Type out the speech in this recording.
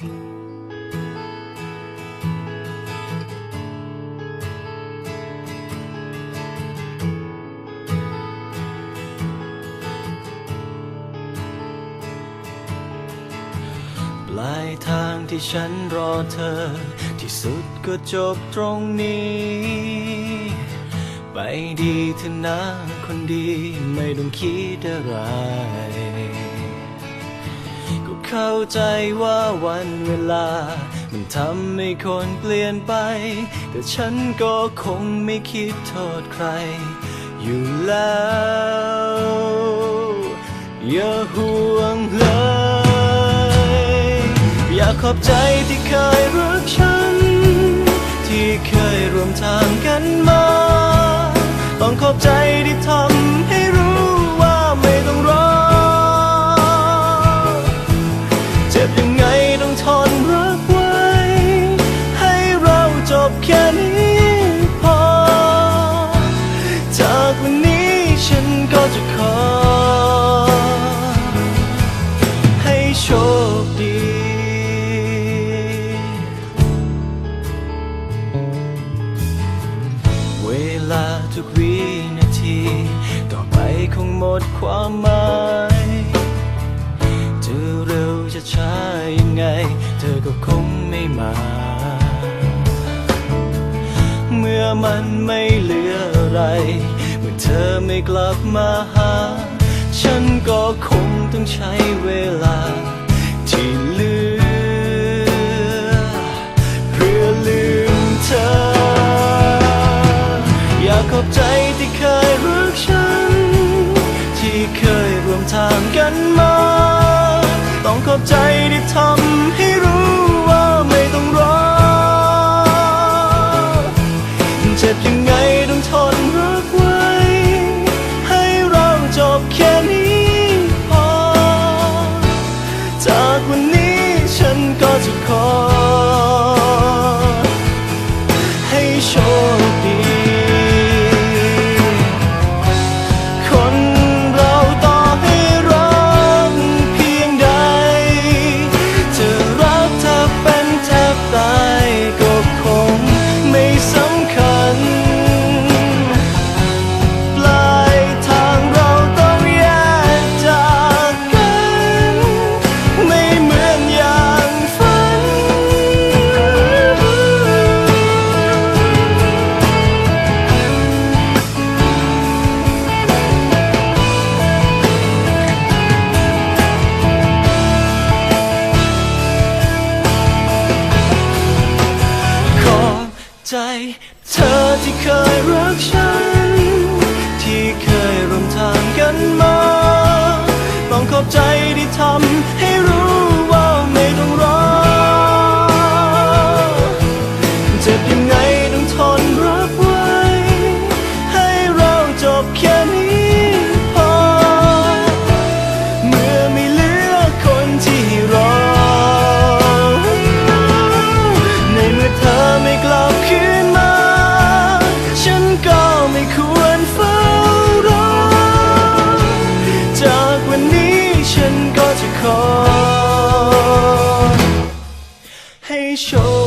ปลายทางที่ฉันรอเธอ ที่สุดก็จบตรงนี้ ไปดีเถอะนะคนดีไม่ต้องคิดอะไร เข้าใจว่าวันเวลา มันทำให้คนเปลี่ยนไป แต่ฉันก็คงไม่คิดโทษใคร อยู่แล้ว อย่าห่วงเลย อยากขอบใจที่เคยรักฉัน ที่เคยร่วมทางกันมา ต้องขอบใจที่ทำ จะขอ ให้โชคดีเวลาทุกวินาที ต่อไปคงหมดความหมายจะเร็วจะช้ายังไง เธอก็คงไม่มา เมื่อมันไม่เหลืออะไร เธอไม่กลับมาหา ฉันก็คงต้องใช้เวลา ที่เหลือเพื่อลืมเธอ อยากขอบใจที่เคยรักฉัน ที่เคยร่วมทางกันมา ต้องขอบใจที่ทำให้รู้ ใใจ เธอที่เคยรักฉัน ที่เคยร่วมทางกันมา ต้องขอบใจที่ทำ ไม่ควรเฝ้ารอ จากวันนี้ฉันก็จะขอ ให้โชค